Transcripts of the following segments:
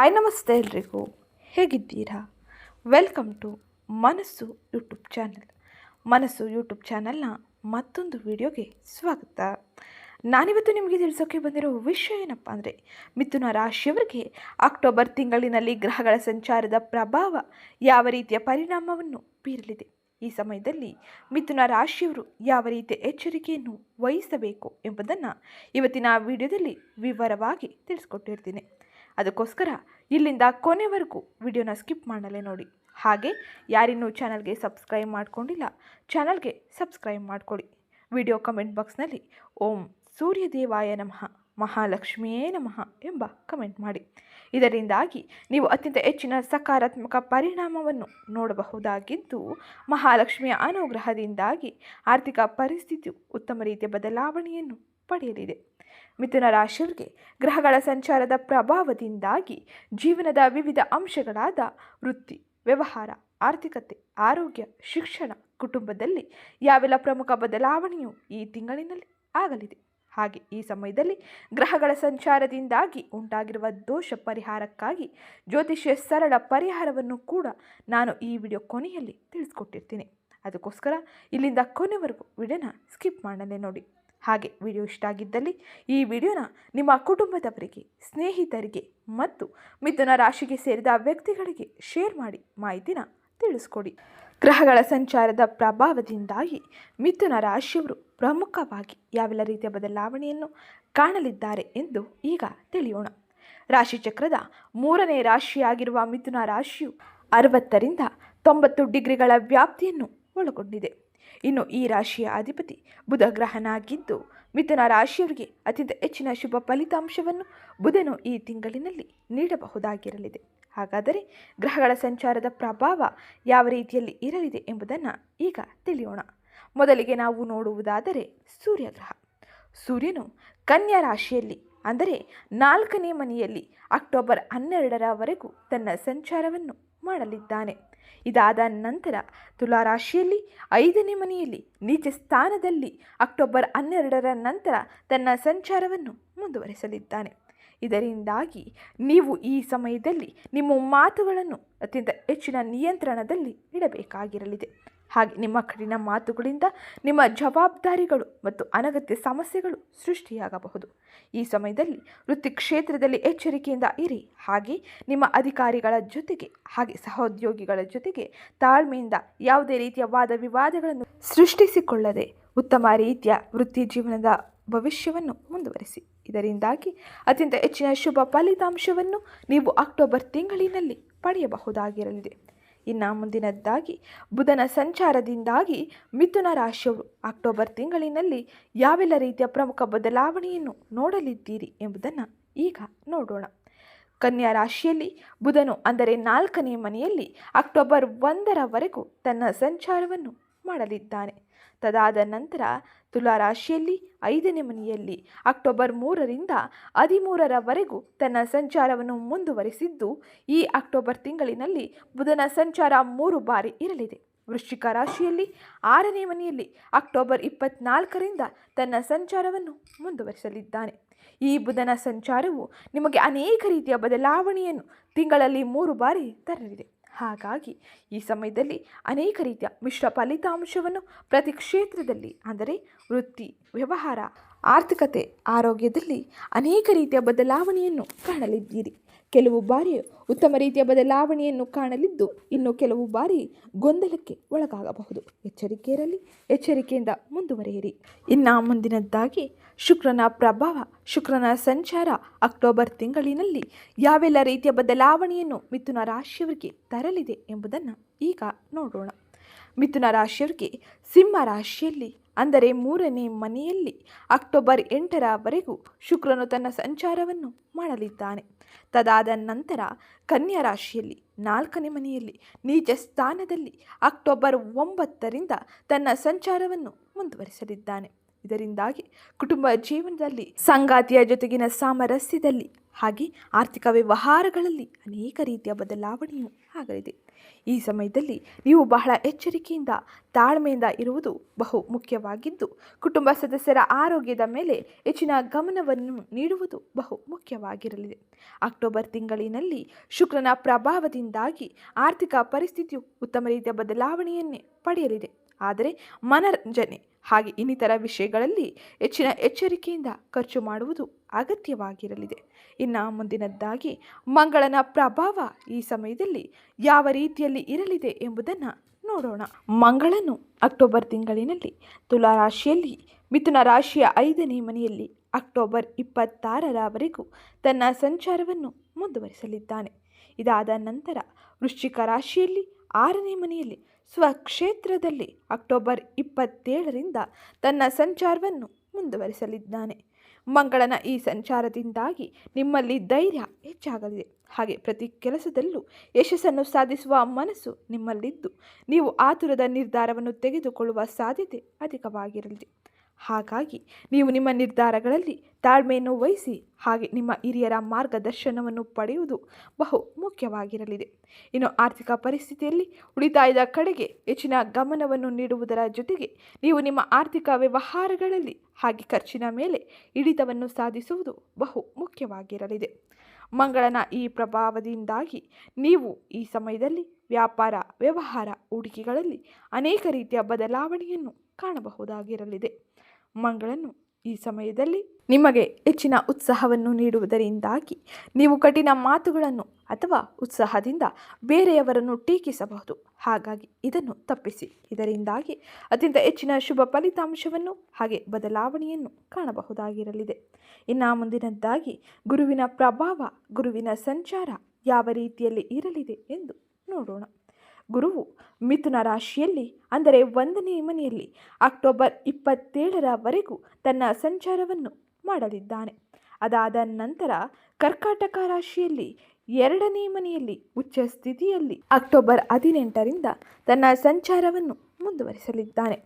ಆಯ್ ನಮಸ್ತೆ ಎಲ್ರಿಗೂ. ಹೇಗಿದ್ದೀರಾ? Welcome to Manassu YouTube channel Manassu YouTube ಚಾನಲ್ನ ಮತ್ತೊಂದು ವಿಡಿಯೋಗೆ ಸ್ವಾಗತ. ನಾನಿವತ್ತು ನಿಮಗೆ ತಿಳಿಸೋಕೆ ಬಂದಿರೋ ವಿಷಯ ಏನಪ್ಪ ಅಂದರೆ, ಮಿಥುನ ರಾಶಿಯವರಿಗೆ ಅಕ್ಟೋಬರ್ ತಿಂಗಳಿನಲ್ಲಿ ಗ್ರಹಗಳ ಸಂಚಾರದ ಪ್ರಭಾವ ಯಾವ ರೀತಿಯ ಪರಿಣಾಮವನ್ನು ಬೀರಲಿದೆ? ಈ ಸಮಯದಲ್ಲಿ ಮಿಥುನ ರಾಶಿಯವರು ಯಾವ ರೀತಿಯ ಎಚ್ಚರಿಕೆಯನ್ನು ವಹಿಸಬೇಕು ಎಂಬುದನ್ನು ಇವತ್ತಿನ ವಿಡಿಯೋದಲ್ಲಿ ವಿವರವಾಗಿ ತಿಳಿಸ್ಕೊಟ್ಟಿರ್ತೀನಿ. ಅದಕ್ಕೋಸ್ಕರ ಇಲ್ಲಿಂದ ಕೊನೆವರೆಗೂ ವಿಡಿಯೋನ ಸ್ಕಿಪ್ ಮಾಡಲೇ ನೋಡಿ. ಹಾಗೆ ಯಾರಿನ್ನೂ ಚಾನಲ್ಗೆ ಸಬ್ಸ್ಕ್ರೈಬ್ ಮಾಡ್ಕೊಂಡಿಲ್ಲ, ಚಾನಲ್ಗೆ ಸಬ್ಸ್ಕ್ರೈಬ್ ಮಾಡ್ಕೊಳ್ಳಿ. ವಿಡಿಯೋ ಕಮೆಂಟ್ ಬಾಕ್ಸ್ನಲ್ಲಿ ಓಂ ಸೂರ್ಯದೇವಾಯ ನಮಃ, ಮಹಾಲಕ್ಷ್ಮಿಯೇ ನಮಃ ಎಂಬ ಕಮೆಂಟ್ ಮಾಡಿ. ಇದರಿಂದಾಗಿ ನೀವು ಅತ್ಯಂತ ಹೆಚ್ಚಿನ ಸಕಾರಾತ್ಮಕ ಪರಿಣಾಮವನ್ನು ನೋಡಬಹುದಾಗಿದ್ದು, ಮಹಾಲಕ್ಷ್ಮಿಯ ಅನುಗ್ರಹದಿಂದಾಗಿ ಆರ್ಥಿಕ ಪರಿಸ್ಥಿತಿಯು ಉತ್ತಮ ರೀತಿಯ ಬದಲಾವಣೆಯನ್ನು ಪಡೆಯಲಿದೆ. ಮಿಥುನ ರಾಶಿಯವರಿಗೆ ಗ್ರಹಗಳ ಸಂಚಾರದ ಪ್ರಭಾವದಿಂದಾಗಿ ಜೀವನದ ವಿವಿಧ ಅಂಶಗಳಾದ ವೃತ್ತಿ, ವ್ಯವಹಾರ, ಆರ್ಥಿಕತೆ, ಆರೋಗ್ಯ, ಶಿಕ್ಷಣ, ಕುಟುಂಬದಲ್ಲಿ ಯಾವೆಲ್ಲ ಪ್ರಮುಖ ಬದಲಾವಣೆಯು ಈ ತಿಂಗಳಿನಲ್ಲಿ ಆಗಲಿದೆ? ಹಾಗೆ ಈ ಸಮಯದಲ್ಲಿ ಗ್ರಹಗಳ ಸಂಚಾರದಿಂದಾಗಿ ಉಂಟಾಗಿರುವ ದೋಷ ಪರಿಹಾರಕ್ಕಾಗಿ ಜ್ಯೋತಿಷ್ಯ ಸರಳ ಪರಿಹಾರವನ್ನು ಕೂಡ ನಾನು ಈ ವಿಡಿಯೋ ಕೊನೆಯಲ್ಲಿ ತಿಳಿಸ್ಕೊಟ್ಟಿರ್ತೀನಿ. ಅದಕ್ಕೋಸ್ಕರ ಇಲ್ಲಿಂದ ಕೊನೆವರೆಗೂ ವಿಡಿಯೋನ ಸ್ಕಿಪ್ ಮಾಡಲೇ ನೋಡಿ. ಹಾಗೆ ವಿಡಿಯೋ ಇಷ್ಟ ಆಗಿದ್ದಲ್ಲಿ ಈ ವಿಡಿಯೋನ ನಿಮ್ಮ ಕುಟುಂಬದವರಿಗೆ, ಸ್ನೇಹಿತರಿಗೆ ಮತ್ತು ಮಿಥುನ ರಾಶಿಗೆ ಸೇರಿದ ವ್ಯಕ್ತಿಗಳಿಗೆ ಶೇರ್ ಮಾಡಿ ಮಾಹಿತಿನ ತಿಳಿಸ್ಕೊಡಿ. ಗ್ರಹಗಳ ಸಂಚಾರದ ಪ್ರಭಾವದಿಂದಾಗಿ ಮಿಥುನ ರಾಶಿಯವರು ಪ್ರಮುಖವಾಗಿ ಯಾವೆಲ್ಲ ರೀತಿಯ ಬದಲಾವಣೆಯನ್ನು ಕಾಣಲಿದ್ದಾರೆ ಎಂದು ಈಗ ತಿಳಿಯೋಣ. ರಾಶಿಚಕ್ರದ ಮೂರನೇ ರಾಶಿಯಾಗಿರುವ ಮಿಥುನ ರಾಶಿಯು ಅರವತ್ತರಿಂದ ತೊಂಬತ್ತು ಡಿಗ್ರಿಗಳ ವ್ಯಾಪ್ತಿಯನ್ನು ಒಳಗೊಂಡಿದೆ. ಇನ್ನು ಈ ರಾಶಿಯ ಅಧಿಪತಿ ಬುಧ ಗ್ರಹನಾಗಿದ್ದು ಮಿಥುನ ರಾಶಿಯವರಿಗೆ ಅತ್ಯಂತ ಹೆಚ್ಚಿನ ಶುಭ ಫಲಿತಾಂಶವನ್ನು ಬುಧನು ಈ ತಿಂಗಳಿನಲ್ಲಿ ನೀಡಬಹುದಾಗಿರಲಿದೆ. ಹಾಗಾದರೆ ಗ್ರಹಗಳ ಸಂಚಾರದ ಪ್ರಭಾವ ಯಾವ ರೀತಿಯಲ್ಲಿ ಇರಲಿದೆ ಎಂಬುದನ್ನು ಈಗ ತಿಳಿಯೋಣ. ಮೊದಲಿಗೆ ನಾವು ನೋಡುವುದಾದರೆ ಸೂರ್ಯಗ್ರಹ. ಸೂರ್ಯನು ಕನ್ಯಾ ರಾಶಿಯಲ್ಲಿ, ಅಂದರೆ ನಾಲ್ಕನೇ ಮನೆಯಲ್ಲಿ ಅಕ್ಟೋಬರ್ ಹನ್ನೆರಡರವರೆಗೂ ತನ್ನ ಸಂಚಾರವನ್ನು ಮಾಡಲಿದ್ದಾನೆ. ಇದಾದ ನಂತರ ತುಲಾರಾಶಿಯಲ್ಲಿ, ಐದನೇ ಮನೆಯಲ್ಲಿ ನೀಚ ಸ್ಥಾನದಲ್ಲಿ, ಅಕ್ಟೋಬರ್ ಹನ್ನೆರಡರ ನಂತರ ತನ್ನ ಸಂಚಾರವನ್ನು ಮುಂದುವರಿಸಲಿದ್ದಾನೆ. ಇದರಿಂದಾಗಿ ನೀವು ಈ ಸಮಯದಲ್ಲಿ ನಿಮ್ಮ ಮಾತುಗಳನ್ನು ಅತ್ಯಂತ ಹೆಚ್ಚಿನ ನಿಯಂತ್ರಣದಲ್ಲಿ ಇಡಬೇಕಾಗಿರಲಿದೆ. ಹಾಗೆ ನಿಮ್ಮ ಕಠಿಣ ಮಾತುಗಳಿಂದ ನಿಮ್ಮ ಜವಾಬ್ದಾರಿಗಳು ಮತ್ತು ಅನಗತ್ಯ ಸಮಸ್ಯೆಗಳು ಸೃಷ್ಟಿಯಾಗಬಹುದು. ಈ ಸಮಯದಲ್ಲಿ ವೃತ್ತಿ ಕ್ಷೇತ್ರದಲ್ಲಿ ಎಚ್ಚರಿಕೆಯಿಂದ ಇರಿ. ಹಾಗೆ ನಿಮ್ಮ ಅಧಿಕಾರಿಗಳ ಜೊತೆಗೆ, ಹಾಗೆ ಸಹೋದ್ಯೋಗಿಗಳ ಜೊತೆಗೆ ತಾಳ್ಮೆಯಿಂದ ಯಾವುದೇ ರೀತಿಯ ವಾದ ವಿವಾದಗಳನ್ನು ಸೃಷ್ಟಿಸಿಕೊಳ್ಳದೆ ಉತ್ತಮ ರೀತಿಯ ವೃತ್ತಿ ಜೀವನದ ಭವಿಷ್ಯವನ್ನು ಮುಂದುವರಿಸಿ. ಇದರಿಂದಾಗಿ ಅತ್ಯಂತ ಹೆಚ್ಚಿನ ಶುಭ ಫಲಿತಾಂಶವನ್ನು ನೀವು ಅಕ್ಟೋಬರ್ ತಿಂಗಳಿನಲ್ಲಿ ಪಡೆಯಬಹುದಾಗಿರಲಿದೆ. ಇನ್ನು ಮುಂದಿನದ್ದಾಗಿ ಬುಧನ ಸಂಚಾರದಿಂದಾಗಿ ಮಿಥುನ ರಾಶಿಯವರು ಅಕ್ಟೋಬರ್ ತಿಂಗಳಿನಲ್ಲಿ ಯಾವೆಲ್ಲ ರೀತಿಯ ಪ್ರಮುಖ ಬದಲಾವಣೆಯನ್ನು ನೋಡಲಿದ್ದೀರಿ ಎಂಬುದನ್ನು ಈಗ ನೋಡೋಣ. ಕನ್ಯಾ ರಾಶಿಯಲ್ಲಿ ಬುಧನು ಅಂದರೆ ನಾಲ್ಕನೇ ಮನೆಯಲ್ಲಿ ಅಕ್ಟೋಬರ್ ಒಂದರವರೆಗೂ ತನ್ನ ಸಂಚಾರವನ್ನು ಮಾಡಲಿದ್ದಾನೆ. ತದಾದ ನಂತರ ತುಲಾ ರಾಶಿಯಲ್ಲಿ ಐದನೇ ಮನೆಯಲ್ಲಿ ಅಕ್ಟೋಬರ್ ಮೂರರಿಂದ ಹದಿಮೂರರವರೆಗೂ ತನ್ನ ಸಂಚಾರವನ್ನು ಮುಂದುವರಿಸಿದ್ದು, ಈ ಅಕ್ಟೋಬರ್ ತಿಂಗಳಿನಲ್ಲಿ ಬುಧನ ಸಂಚಾರ ಮೂರು ಬಾರಿ ಇರಲಿದೆ. ವೃಶ್ಚಿಕ ರಾಶಿಯಲ್ಲಿ ಆರನೇ ಮನೆಯಲ್ಲಿ ಅಕ್ಟೋಬರ್ ಇಪ್ಪತ್ನಾಲ್ಕರಿಂದ ತನ್ನ ಸಂಚಾರವನ್ನು ಮುಂದುವರಿಸಲಿದ್ದಾನೆ. ಈ ಬುಧನ ಸಂಚಾರವು ನಿಮಗೆ ಅನೇಕ ರೀತಿಯ ಬದಲಾವಣೆಯನ್ನು ತಿಂಗಳಲ್ಲಿ ಮೂರು ಬಾರಿ ತರಲಿದೆ. ಹಾಗಾಗಿ ಈ ಸಮಯದಲ್ಲಿ ಅನೇಕ ರೀತಿಯ ಮಿಶ್ರ ಫಲಿತಾಂಶವನ್ನು ಪ್ರತಿ ಕ್ಷೇತ್ರದಲ್ಲಿ, ಅಂದರೆ ವೃತ್ತಿ, ವ್ಯವಹಾರ, ಆರ್ಥಿಕತೆ, ಆರೋಗ್ಯದಲ್ಲಿ ಅನೇಕ ರೀತಿಯ ಬದಲಾವಣೆಯನ್ನು ಕಾಣಲಿದ್ದೀರಿ. ಕೆಲವು ಬಾರಿ ಉತ್ತಮ ರೀತಿಯ ಬದಲಾವಣೆಯನ್ನು ಕಾಣಲಿದ್ದು, ಇನ್ನು ಕೆಲವು ಬಾರಿ ಗೊಂದಲಕ್ಕೆ ಒಳಗಾಗಬಹುದು. ಎಚ್ಚರಿಕೆ ಇರಲಿ, ಎಚ್ಚರಿಕೆಯಿಂದ ಮುಂದುವರಿಯಿರಿ. ಇನ್ನು ಮುಂದಿನದ್ದಾಗಿ, ಶುಕ್ರನ ಪ್ರಭಾವ, ಶುಕ್ರನ ಸಂಚಾರ ಅಕ್ಟೋಬರ್ ತಿಂಗಳಿನಲ್ಲಿ ಯಾವೆಲ್ಲ ರೀತಿಯ ಬದಲಾವಣೆಯನ್ನು ಮಿಥುನ ರಾಶಿಯವರಿಗೆ ತರಲಿದೆ ಎಂಬುದನ್ನು ಈಗ ನೋಡೋಣ. ಮಿಥುನ ರಾಶಿಯವರಿಗೆ ಸಿಂಹ ರಾಶಿಯಲ್ಲಿ, ಅಂದರೆ ಮೂರನೇ ಮನೆಯಲ್ಲಿ ಅಕ್ಟೋಬರ್ ಎಂಟರವರೆಗೂ ಶುಕ್ರನು ತನ್ನ ಸಂಚಾರವನ್ನು ಮಾಡಲಿದ್ದಾನೆ. ತದಾದ ನಂತರ ಕನ್ಯಾ ರಾಶಿಯಲ್ಲಿ, ನಾಲ್ಕನೇ ಮನೆಯಲ್ಲಿ, ನೀಚ ಸ್ಥಾನದಲ್ಲಿ ಅಕ್ಟೋಬರ್ ಒಂಬತ್ತರಿಂದ ತನ್ನ ಸಂಚಾರವನ್ನು ಮುಂದುವರಿಸಲಿದ್ದಾನೆ. ಇದರಿಂದಾಗಿ ಕುಟುಂಬ ಜೀವನದಲ್ಲಿ, ಸಂಗಾತಿಯ ಜೊತೆಗಿನ ಸಾಮರಸ್ಯದಲ್ಲಿ, ಹಾಗೆ ಆರ್ಥಿಕ ವ್ಯವಹಾರಗಳಲ್ಲಿ ಅನೇಕ ರೀತಿಯ ಬದಲಾವಣೆಯೂ ಆಗಲಿದೆ. ಈ ಸಮಯದಲ್ಲಿ ನೀವು ಬಹಳ ಎಚ್ಚರಿಕೆಯಿಂದ, ತಾಳ್ಮೆಯಿಂದ ಇರುವುದು ಬಹು ಮುಖ್ಯವಾಗಿದ್ದು, ಕುಟುಂಬ ಸದಸ್ಯರ ಆರೋಗ್ಯದ ಮೇಲೆ ಹೆಚ್ಚಿನ ಗಮನವನ್ನು ನೀಡುವುದು ಬಹು ಮುಖ್ಯವಾಗಿರಲಿದೆ. ಅಕ್ಟೋಬರ್ ತಿಂಗಳಿನಲ್ಲಿ ಶುಕ್ರನ ಪ್ರಭಾವದಿಂದಾಗಿ ಆರ್ಥಿಕ ಪರಿಸ್ಥಿತಿಯು ಉತ್ತಮ ರೀತಿಯ ಬದಲಾವಣೆಯನ್ನೇ ಪಡೆಯಲಿದೆ. ಆದರೆ ಮನರಂಜನೆ ಹಾಗೆ ಇನ್ನಿತರ ವಿಷಯಗಳಲ್ಲಿ ಹೆಚ್ಚಿನ ಎಚ್ಚರಿಕೆಯಿಂದ ಖರ್ಚು ಮಾಡುವುದು ಅಗತ್ಯವಾಗಿರಲಿದೆ. ಇನ್ನು ಮುಂದಿನದ್ದಾಗಿ ಮಂಗಳನ ಪ್ರಭಾವ ಈ ಸಮಯದಲ್ಲಿ ಯಾವ ರೀತಿಯಲ್ಲಿ ಇರಲಿದೆ ಎಂಬುದನ್ನು ನೋಡೋಣ. ಮಂಗಳನು ಅಕ್ಟೋಬರ್ ತಿಂಗಳಿನಲ್ಲಿ ತುಲಾ ರಾಶಿಯಲ್ಲಿ ಮಿಥುನ ರಾಶಿಯ ಐದನೇ ಮನೆಯಲ್ಲಿ ಅಕ್ಟೋಬರ್ ಇಪ್ಪತ್ತಾರರವರೆಗೂ ತನ್ನ ಸಂಚಾರವನ್ನು ಮುಂದುವರಿಸಲಿದ್ದಾನೆ. ಇದಾದ ನಂತರ ವೃಶ್ಚಿಕ ರಾಶಿಯಲ್ಲಿ ಆರನೇ ಮನೆಯಲ್ಲಿ ಸ್ವಕ್ಷೇತ್ರದಲ್ಲಿ ಅಕ್ಟೋಬರ್ ಇಪ್ಪತ್ತೇಳರಿಂದ ತನ್ನ ಸಂಚಾರವನ್ನು ಮುಂದುವರಿಸಲಿದ್ದಾನೆ. ಮಂಗಳನ ಈ ಸಂಚಾರದಿಂದಾಗಿ ನಿಮ್ಮಲ್ಲಿ ಧೈರ್ಯ ಹೆಚ್ಚಾಗಲಿದೆ. ಹಾಗೆ ಪ್ರತಿ ಕೆಲಸದಲ್ಲೂ ಯಶಸ್ಸನ್ನು ಸಾಧಿಸುವ ಮನಸ್ಸು ನಿಮ್ಮಲ್ಲಿದ್ದು. ನೀವು ಆತುರದ ನಿರ್ಧಾರವನ್ನು ತೆಗೆದುಕೊಳ್ಳುವ ಸಾಧ್ಯತೆ ಅಧಿಕವಾಗಿರಲಿದೆ. ಹಾಗಾಗಿ ನೀವು ನಿಮ್ಮ ನಿರ್ಧಾರಗಳಲ್ಲಿ ತಾಳ್ಮೆಯನ್ನು ವಹಿಸಿ ಹಾಗೆ ನಿಮ್ಮ ಹಿರಿಯರ ಮಾರ್ಗದರ್ಶನವನ್ನು ಪಡೆಯುವುದು ಬಹು ಮುಖ್ಯವಾಗಿರಲಿದೆ. ಇನ್ನು ಆರ್ಥಿಕ ಪರಿಸ್ಥಿತಿಯಲ್ಲಿ ಉಳಿತಾಯದ ಕಡೆಗೆ ಹೆಚ್ಚಿನ ಗಮನವನ್ನು ನೀಡುವುದರ ಜೊತೆಗೆ ನೀವು ನಿಮ್ಮ ಆರ್ಥಿಕ ವ್ಯವಹಾರಗಳಲ್ಲಿ ಹಾಗೆ ಖರ್ಚಿನ ಮೇಲೆ ಹಿಡಿತವನ್ನು ಸಾಧಿಸುವುದು ಬಹು ಮುಖ್ಯವಾಗಿರಲಿದೆ. ಮಂಗಳನ ಈ ಪ್ರಭಾವದಿಂದಾಗಿ ನೀವು ಈ ಸಮಯದಲ್ಲಿ ವ್ಯಾಪಾರ, ವ್ಯವಹಾರ, ಹೂಡಿಕೆಗಳಲ್ಲಿ ಅನೇಕ ರೀತಿಯ ಬದಲಾವಣೆಯನ್ನು ಕಾಣಬಹುದಾಗಿರಲಿದೆ. ಮಂಗಳನು ಈ ಸಮಯದಲ್ಲಿ ನಿಮಗೆ ಹೆಚ್ಚಿನ ಉತ್ಸಾಹವನ್ನು ನೀಡುವುದರಿಂದಾಗಿ ನೀವು ಕಠಿಣ ಮಾತುಗಳನ್ನು ಅಥವಾ ಉತ್ಸಾಹದಿಂದ ಬೇರೆಯವರನ್ನು ಟೀಕಿಸಬಹುದು. ಹಾಗಾಗಿ ಇದನ್ನು ತಪ್ಪಿಸಿ. ಇದರಿಂದಾಗಿ ಅತ್ಯಂತ ಹೆಚ್ಚಿನ ಶುಭ ಫಲಿತಾಂಶವನ್ನು ಹಾಗೆ ಬದಲಾವಣೆಯನ್ನು ಕಾಣಬಹುದಾಗಿರಲಿದೆ. ಇನ್ನು ಮುಂದಿನದ್ದಾಗಿ, ಗುರುವಿನ ಪ್ರಭಾವ, ಗುರುವಿನ ಸಂಚಾರ ಯಾವ ರೀತಿಯಲ್ಲಿ ಇರಲಿದೆ ಎಂದು ನೋಡೋಣ. ಗುರುವು ಮಿಥುನ ರಾಶಿಯಲ್ಲಿ, ಅಂದರೆ ಒಂದನೇ ಮನೆಯಲ್ಲಿ, ಅಕ್ಟೋಬರ್ ಇಪ್ಪತ್ತೇಳರವರೆಗೂ ತನ್ನ ಸಂಚಾರವನ್ನು ಮಾಡಲಿದ್ದಾನೆ. ಅದಾದ ನಂತರ ಕರ್ಕಾಟಕ ರಾಶಿಯಲ್ಲಿ ಎರಡನೇ ಮನೆಯಲ್ಲಿ ಉಚ್ಚ ಸ್ಥಿತಿಯಲ್ಲಿ ಅಕ್ಟೋಬರ್ ಹದಿನೆಂಟರಿಂದ ತನ್ನ ಸಂಚಾರವನ್ನು ಮುಂದುವರಿಸಲಿದ್ದಾನೆ.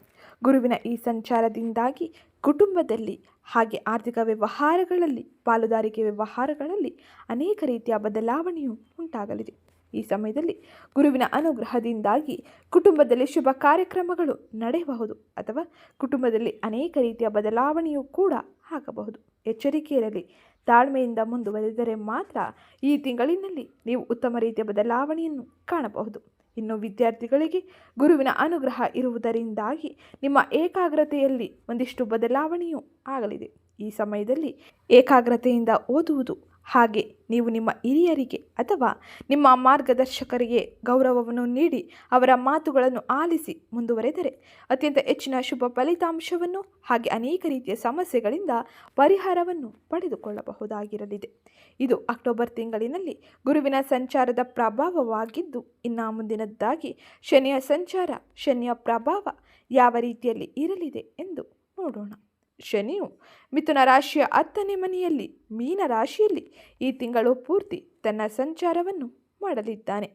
ಗುರುವಿನ ಈ ಸಂಚಾರದಿಂದಾಗಿ ಕುಟುಂಬದಲ್ಲಿ ಹಾಗೆ ಆರ್ಥಿಕ ವ್ಯವಹಾರಗಳಲ್ಲಿ, ಪಾಲುದಾರಿಕೆ ವ್ಯವಹಾರಗಳಲ್ಲಿ ಅನೇಕ ರೀತಿಯ ಬದಲಾವಣೆಯು ಉಂಟಾಗಲಿದೆ. ಈ ಸಮಯದಲ್ಲಿ ಗುರುವಿನ ಅನುಗ್ರಹದಿಂದಾಗಿ ಕುಟುಂಬದಲ್ಲಿ ಶುಭ ಕಾರ್ಯಕ್ರಮಗಳು ನಡೆಯಬಹುದು ಅಥವಾ ಕುಟುಂಬದಲ್ಲಿ ಅನೇಕ ರೀತಿಯ ಬದಲಾವಣೆಯೂ ಕೂಡ ಆಗಬಹುದು. ಎಚ್ಚರಿಕೆ ಇರಲಿ ತಾಳ್ಮೆಯಿಂದ ಮುಂದುವರೆದರೆ ಮಾತ್ರ ಈ ತಿಂಗಳಿನಲ್ಲಿ ನೀವು ಉತ್ತಮ ರೀತಿಯ ಬದಲಾವಣೆಯನ್ನು ಕಾಣಬಹುದು. ಇನ್ನು ವಿದ್ಯಾರ್ಥಿಗಳಿಗೆ ಗುರುವಿನ ಅನುಗ್ರಹ ಇರುವುದರಿಂದಾಗಿ ನಿಮ್ಮ ಏಕಾಗ್ರತೆಯಲ್ಲಿ ಒಂದಿಷ್ಟು ಬದಲಾವಣೆಯೂ ಆಗಲಿದೆ. ಈ ಸಮಯದಲ್ಲಿ ಏಕಾಗ್ರತೆಯಿಂದ ಓದುವುದು ಹಾಗೆ ನೀವು ನಿಮ್ಮ ಹಿರಿಯರಿಗೆ ಅಥವಾ ನಿಮ್ಮ ಮಾರ್ಗದರ್ಶಕರಿಗೆ ಗೌರವವನ್ನು ನೀಡಿ ಅವರ ಮಾತುಗಳನ್ನು ಆಲಿಸಿ ಮುಂದುವರೆದರೆ ಅತ್ಯಂತ ಹೆಚ್ಚಿನ ಶುಭ ಫಲಿತಾಂಶವನ್ನು ಹಾಗೆ ಅನೇಕ ರೀತಿಯ ಸಮಸ್ಯೆಗಳಿಂದ ಪರಿಹಾರವನ್ನು ಪಡೆದುಕೊಳ್ಳಬಹುದಾಗಿರಲಿದೆ. ಇದು ಅಕ್ಟೋಬರ್ ತಿಂಗಳಿನಲ್ಲಿ ಗುರುವಿನ ಸಂಚಾರದ ಪ್ರಭಾವವಾಗಿದ್ದು, ಇನ್ನು ಮುಂದಿನದ್ದಾಗಿ ಶನಿಯ ಸಂಚಾರ, ಶನಿಯ ಪ್ರಭಾವ ಯಾವ ರೀತಿಯಲ್ಲಿ ಇರಲಿದೆ ಎಂದು ನೋಡೋಣ. ಶನಿಯು ಮಿಥುನ ರಾಶಿಯ ಹತ್ತನೇ ಮನೆಯಲ್ಲಿ, ಮೀನ ರಾಶಿಯಲ್ಲಿ ಈ ತಿಂಗಳು ಪೂರ್ತಿ ತನ್ನ ಸಂಚಾರವನ್ನು ಮಾಡಲಿದ್ದಾನೆ.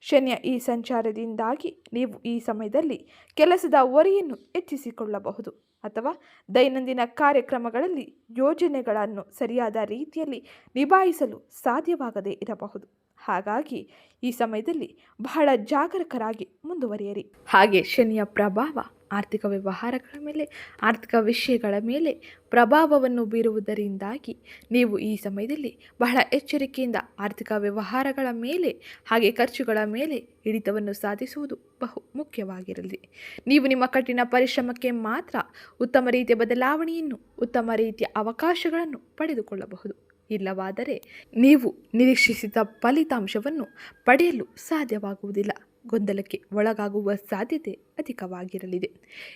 ಶನಿಯ ಈ ಸಂಚಾರದಿಂದಾಗಿ ನೀವು ಈ ಸಮಯದಲ್ಲಿ ಕೆಲಸದ ಹೊರೆಯನ್ನು ಹೆಚ್ಚಿಸಿಕೊಳ್ಳಬಹುದು ಅಥವಾ ದೈನಂದಿನ ಕಾರ್ಯಕ್ರಮಗಳಲ್ಲಿ ಯೋಜನೆಗಳನ್ನು ಸರಿಯಾದ ರೀತಿಯಲ್ಲಿ ನಿಭಾಯಿಸಲು ಸಾಧ್ಯವಾಗದೇ ಇರಬಹುದು. ಹಾಗಾಗಿ ಈ ಸಮಯದಲ್ಲಿ ಬಹಳ ಜಾಗರೂಕರಾಗಿ ಮುಂದುವರಿಯಿರಿ. ಹಾಗೆ ಶನಿಯ ಪ್ರಭಾವ ಆರ್ಥಿಕ ವ್ಯವಹಾರಗಳ ಮೇಲೆ, ಆರ್ಥಿಕ ವಿಷಯಗಳ ಮೇಲೆ ಪ್ರಭಾವವನ್ನು ಬೀರುವುದರಿಂದಾಗಿ ನೀವು ಈ ಸಮಯದಲ್ಲಿ ಬಹಳ ಎಚ್ಚರಿಕೆಯಿಂದ ಆರ್ಥಿಕ ವ್ಯವಹಾರಗಳ ಮೇಲೆ ಹಾಗೆ ಖರ್ಚುಗಳ ಮೇಲೆ ಹಿಡಿತವನ್ನು ಸಾಧಿಸುವುದು ಬಹು ಮುಖ್ಯವಾಗಿರಲಿ. ನೀವು ನಿಮ್ಮ ಕಠಿಣ ಪರಿಶ್ರಮಕ್ಕೆ ಮಾತ್ರ ಉತ್ತಮ ರೀತಿಯ ಬದಲಾವಣೆಯನ್ನು, ಉತ್ತಮ ರೀತಿಯ ಅವಕಾಶಗಳನ್ನು ಪಡೆದುಕೊಳ್ಳಬಹುದು. ಇಲ್ಲವಾದರೆ ನೀವು ನಿರೀಕ್ಷಿಸಿದ ಫಲಿತಾಂಶವನ್ನು ಪಡೆಯಲು ಸಾಧ್ಯವಾಗುವುದಿಲ್ಲ. ಗೊಂದಲಕ್ಕೆ ಒಳಗಾಗುವ ಸಾಧ್ಯತೆ ಅಧಿಕವಾಗಿರಲಿದೆ.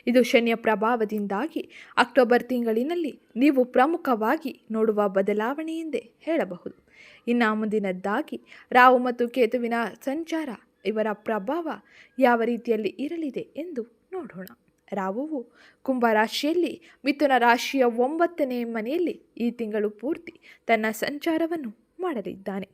ಇದು ಶನಿಯ ಪ್ರಭಾವದಿಂದಾಗಿ ಅಕ್ಟೋಬರ್ ತಿಂಗಳಿನಲ್ಲಿ ನೀವು ಪ್ರಮುಖವಾಗಿ ನೋಡುವ ಬದಲಾವಣೆ ಎಂದೇ ಹೇಳಬಹುದು. ಇನ್ನು ಮುಂದಿನದ್ದಾಗಿ ರಾಹು ಮತ್ತು ಕೇತುವಿನ ಸಂಚಾರ, ಇವರ ಪ್ರಭಾವ ಯಾವ ರೀತಿಯಲ್ಲಿ ಇರಲಿದೆ ಎಂದು ನೋಡೋಣ. ರಾಹುವು ಕುಂಭ ರಾಶಿಯಲ್ಲಿ ಮಿಥುನ ರಾಶಿಯ ಒಂಬತ್ತನೇ ಮನೆಯಲ್ಲಿ ಈ ತಿಂಗಳು ಪೂರ್ತಿ ತನ್ನ ಸಂಚಾರವನ್ನು ಮಾಡಲಿದ್ದಾನೆ.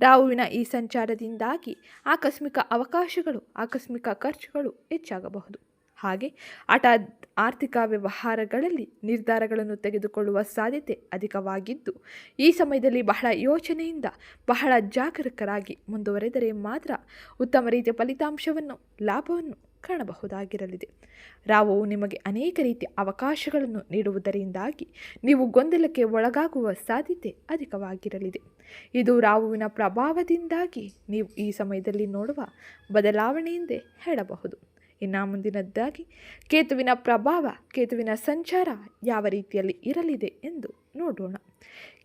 ರಾಹುವಿನ ಈ ಸಂಚಾರದಿಂದಾಗಿ ಆಕಸ್ಮಿಕ ಅವಕಾಶಗಳು, ಆಕಸ್ಮಿಕ ಖರ್ಚುಗಳು ಹೆಚ್ಚಾಗಬಹುದು. ಹಾಗೆ ಹಠಾತ್ ಆರ್ಥಿಕ ವ್ಯವಹಾರಗಳಲ್ಲಿ ನಿರ್ಧಾರಗಳನ್ನು ತೆಗೆದುಕೊಳ್ಳುವ ಸಾಧ್ಯತೆ ಅಧಿಕವಾಗಿದ್ದು, ಈ ಸಮಯದಲ್ಲಿ ಬಹಳ ಯೋಚನೆಯಿಂದ ಬಹಳ ಜಾಗರೂಕರಾಗಿ ಮುಂದುವರೆದರೆ ಮಾತ್ರ ಉತ್ತಮ ರೀತಿಯ ಫಲಿತಾಂಶವನ್ನು, ಲಾಭವನ್ನು ಕಾಣಬಹುದಾಗಿರಲಿದೆ. ರಾವು, ನಿಮಗೆ ಅನೇಕ ರೀತಿಯ ಅವಕಾಶಗಳನ್ನು ನೀಡುವುದರಿಂದಾಗಿ ನೀವು ಗೊಂದಲಕ್ಕೆ ಒಳಗಾಗುವ ಸಾಧ್ಯತೆ ಅಧಿಕವಾಗಿರಲಿದೆ. ಇದು ರಾವುವಿನ ಪ್ರಭಾವದಿಂದಾಗಿ ನೀವು ಈ ಸಮಯದಲ್ಲಿ ನೋಡುವ ಬದಲಾವಣೆಯಿಂದೇ ಹೇಳಬಹುದು. ಇನ್ನು ಮುಂದಿನದ್ದಾಗಿ ಕೇತುವಿನ ಪ್ರಭಾವ, ಕೇತುವಿನ ಸಂಚಾರ ಯಾವ ರೀತಿಯಲ್ಲಿ ಇರಲಿದೆ ಎಂದು ನೋಡೋಣ.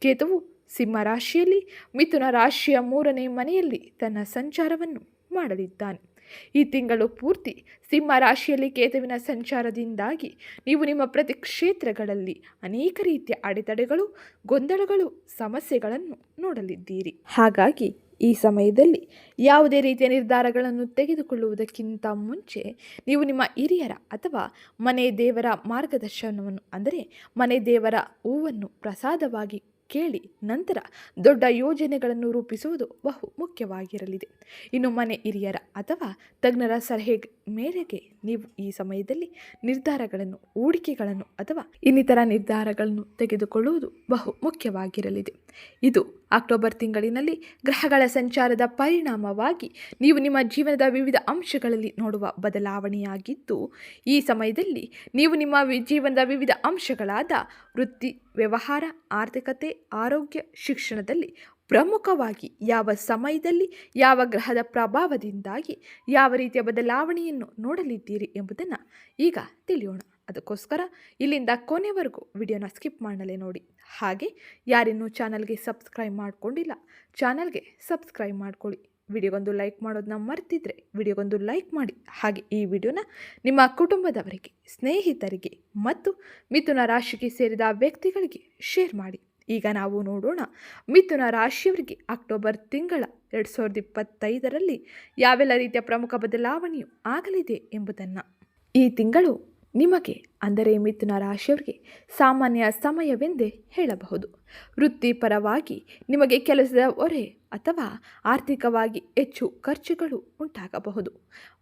ಕೇತುವು ಸಿಂಹ ರಾಶಿಯಲ್ಲಿ ಮಿಥುನ ರಾಶಿಯ ಮೂರನೇ ಮನೆಯಲ್ಲಿ ತನ್ನ ಸಂಚಾರವನ್ನು ಮಾಡಲಿದ್ದಾನೆ. ಈ ತಿಂಗಳು ಪೂರ್ತಿ ಸಿಂಹ ರಾಶಿಯಲ್ಲಿ ಕೇತುವಿನ ಸಂಚಾರದಿಂದಾಗಿ ನೀವು ನಿಮ್ಮ ಪ್ರತಿ ಕ್ಷೇತ್ರಗಳಲ್ಲಿ ಅನೇಕ ರೀತಿಯ ಅಡೆತಡೆಗಳು, ಗೊಂದಲಗಳು, ಸಮಸ್ಯೆಗಳನ್ನು ನೋಡಲಿದ್ದೀರಿ. ಹಾಗಾಗಿ ಈ ಸಮಯದಲ್ಲಿ ಯಾವುದೇ ರೀತಿಯ ನಿರ್ಧಾರಗಳನ್ನು ತೆಗೆದುಕೊಳ್ಳುವುದಕ್ಕಿಂತ ಮುಂಚೆ ನೀವು ನಿಮ್ಮ ಹಿರಿಯರ ಅಥವಾ ಮನೆ ದೇವರ ಮಾರ್ಗದರ್ಶನವನ್ನು, ಅಂದರೆ ಮನೆ ದೇವರ ಹೂವನ್ನು ಪ್ರಸಾದವಾಗಿ ಕೇಳಿ ನಂತರ ದೊಡ್ಡ ಯೋಜನೆಗಳನ್ನು ರೂಪಿಸುವುದು ಬಹು ಮುಖ್ಯವಾಗಿರಲಿದೆ ಇನ್ನು ಮನೆ ಹಿರಿಯರ ಅಥವಾ ತಜ್ಞರ ಸಲಹೆ ಮೇರೆಗೆ ನೀವು ಈ ಸಮಯದಲ್ಲಿ ನಿರ್ಧಾರಗಳನ್ನು, ಹೂಡಿಕೆಗಳನ್ನು ಅಥವಾ ಇನ್ನಿತರ ನಿರ್ಧಾರಗಳನ್ನು ತೆಗೆದುಕೊಳ್ಳುವುದು ಬಹು ಮುಖ್ಯವಾಗಿರಲಿದೆ. ಇದು ಅಕ್ಟೋಬರ್ ತಿಂಗಳಿನಲ್ಲಿ ಗ್ರಹಗಳ ಸಂಚಾರದ ಪರಿಣಾಮವಾಗಿ ನೀವು ನಿಮ್ಮ ಜೀವನದ ವಿವಿಧ ಅಂಶಗಳಲ್ಲಿ ನೋಡುವ ಬದಲಾವಣೆಯಾಗಿದ್ದು, ಈ ಸಮಯದಲ್ಲಿ ನೀವು ನಿಮ್ಮ ಜೀವನದ ವಿವಿಧ ಅಂಶಗಳಾದ ವೃತ್ತಿ, ವ್ಯವಹಾರ, ಆರ್ಥಿಕತೆ, ಆರೋಗ್ಯ, ಶಿಕ್ಷಣದಲ್ಲಿ ಪ್ರಮುಖವಾಗಿ ಯಾವ ಸಮಯದಲ್ಲಿ, ಯಾವ ಗ್ರಹದ ಪ್ರಭಾವದಿಂದಾಗಿ, ಯಾವ ರೀತಿಯ ಬದಲಾವಣೆಯನ್ನು ನೋಡಲಿದ್ದೀರಿ ಎಂಬುದನ್ನು ಈಗ ತಿಳಿಯೋಣ. ಅದಕ್ಕೋಸ್ಕರ ಇಲ್ಲಿಂದ ಕೊನೆವರೆಗೂ ವಿಡಿಯೋನ ಸ್ಕಿಪ್ ಮಾಡಲೇ ನೋಡಿ. ಹಾಗೆ ಯಾರಿನ್ನೂ ಚಾನಲ್ಗೆ ಸಬ್ಸ್ಕ್ರೈಬ್ ಮಾಡ್ಕೊಂಡಿಲ್ಲ, ಚಾನಲ್ಗೆ ಸಬ್ಸ್ಕ್ರೈಬ್ ಮಾಡ್ಕೊಳ್ಳಿ. ವಿಡಿಯೋಗೊಂದು ಲೈಕ್ ಮಾಡೋದನ್ನ ಮರ್ತಿದ್ರೆ ವಿಡಿಯೋಗೊಂದು ಲೈಕ್ ಮಾಡಿ. ಹಾಗೆ ಈ ವಿಡಿಯೋನ ನಿಮ್ಮ ಕುಟುಂಬದವರಿಗೆ, ಸ್ನೇಹಿತರಿಗೆ ಮತ್ತು ಮಿಥುನ ರಾಶಿಗೆ ಸೇರಿದ ವ್ಯಕ್ತಿಗಳಿಗೆ ಶೇರ್ ಮಾಡಿ. ಈಗ ನಾವು ನೋಡೋಣ. ಮಿಥುನ ರಾಶಿಯವರಿಗೆ ಅಕ್ಟೋಬರ್ ತಿಂಗಳ ಎರಡು ಸಾವಿರದ ಇಪ್ಪತ್ತೈದರಲ್ಲಿ ಯಾವೆಲ್ಲ ರೀತಿಯ ಪ್ರಮುಖ ಬದಲಾವಣೆಯು ಆಗಲಿದೆ ಎಂಬುದನ್ನು ಈ ತಿಂಗಳು ನಿಮಗೆ ಅಂದರೆ ಮಿಥುನ ರಾಶಿಯವರಿಗೆ ಸಾಮಾನ್ಯ ಸಮಯವೆಂದೇ ಹೇಳಬಹುದು. ವೃತ್ತಿಪರವಾಗಿ ನಿಮಗೆ ಕೆಲಸದ ಹೊರೆ ಅಥವಾ ಆರ್ಥಿಕವಾಗಿ ಹೆಚ್ಚು ಖರ್ಚುಗಳು ಉಂಟಾಗಬಹುದು.